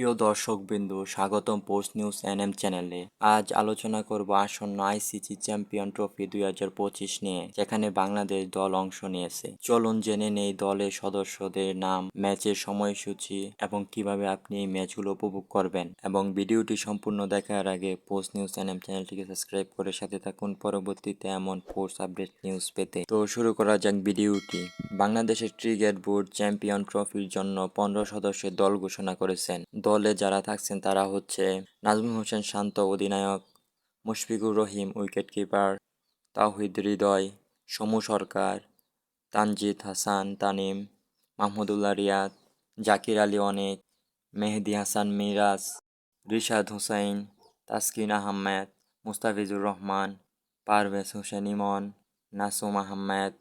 প্রিয় দর্শকবৃন্দু, স্বাগতম post news NM চ্যানেলে আজ আলোচনা করব আসন্ন আইসিসি চ্যাম্পিয়ন ট্রফি দুই হাজার পঁচিশ নিয়ে, যেখানে বাংলাদেশ দল অংশ নিয়েছে। চলুন জেনে নেই দলের সদস্যদের নাম, ম্যাচের সময়সূচি এবং কীভাবে আপনি এই ম্যাচগুলো উপভোগ করবেন। এবং ভিডিওটি সম্পূর্ণ দেখার আগে পোস্ট নিউজ এন এম চ্যানেলটিকে সাবস্ক্রাইব করে সাথে থাকুন পরবর্তীতে এমন পোস্ট আপডেট নিউজ পেতে। তো শুরু করা যাক ভিডিওটি। বাংলাদেশের ক্রিকেট বোর্ড চ্যাম্পিয়ন ট্রফির জন্য পনেরো সদস্যের দল ঘোষণা করেছেন। দলে যারা থাকছেন তারা হচ্ছে নাজমুল হোসেন শান্ত, অধিনায়ক, মুশফিকুর রহিম, উইকেটকিপার, তাওহিদ হৃদয়, সমু সরকার, তানজিদ হাসান, তানিম, মাহমুদুল্লাহ রিয়াদ, জাকির আলী অনেক, মেহেদি হাসান মিরাজ, রিশাদ হুসাইন, তাসকিন আহমেদ, মুস্তাফিজুর রহমান, পারভেজ হোসেন ইমন, নাসুম আহমেদ,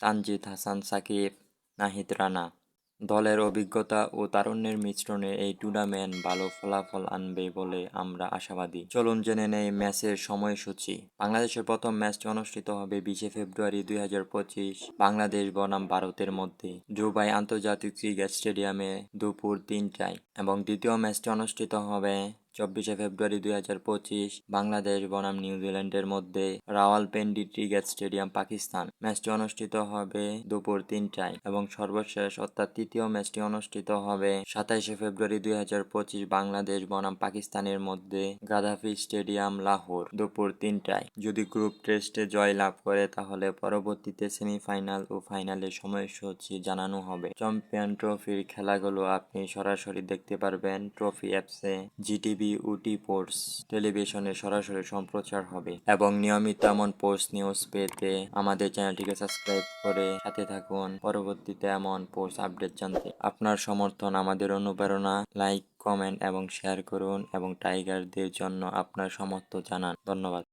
তানজিদ হাসান সাকিব, নাহিদ রানা। দলের অভিজ্ঞতা ও তারুণ্যের মিশ্রণে এই টুর্নামেন্ট ভালো ফলাফল আনবে বলে আমরা আশাবাদী। চলুন জেনে নেই ম্যাচের সময়সূচি। বাংলাদেশের প্রথম ম্যাচটি অনুষ্ঠিত হবে বিশে ফেব্রুয়ারি দুই হাজার পঁচিশ বাংলাদেশ বনাম ভারতের মধ্যে। দুবাই আন্তর্জাতিক ক্রিকেট স্টেডিয়ামে দুপুর তিনটায় এবং দ্বিতীয় ম্যাচটি অনুষ্ঠিত হবে চব্বিশে ফেব্রুয়ারি দুই হাজার পঁচিশ, বাংলাদেশ বনাম নিউজিল্যান্ডের মধ্যে রাওয়ালপিন্ডি ক্রিকেট স্টেডিয়াম, পাকিস্তান। ম্যাচটি অনুষ্ঠিত হবে দুপুর তিনটায় এবং সর্বশেষ অর্থাৎ তৃতীয় ম্যাচটি অনুষ্ঠিত হবে সাতাইশে ফেব্রুয়ারি দুই হাজার পঁচিশ, বাংলাদেশ বনাম পাকিস্তানের মধ্যে গাদাফি স্টেডিয়াম, লাহোর, দুপুর তিনটায়। যদি গ্রুপ টেস্টে জয় লাভ করে, তাহলে পরবর্তীতে সেমিফাইনাল ও ফাইনালের সময়সূচি জানানো হবে। চ্যাম্পিয়ন ট্রফির খেলাগুলো আপনি সরাসরি দেখতে পারবেন ট্রফি অ্যাপসে, জিটিভি উটি পোর্টস টেলিভিশনে সরাসরি সম্প্রচার হবে এবং নিয়মিত এমন পোস্ট নিউজ পেতে আমাদের চ্যানেলটিকে সাবস্ক্রাইব করে সাথে থাকুন। পরবর্তীতে এমন পোস্ট আপডেট জানতে আপনার সমর্থন, আমাদের অনুপ্রেরণা লাইক কমেন্ট এবং শেয়ার করুন এবং টাইগারদের জন্য আপনার সমর্থন জানান। ধন্যবাদ।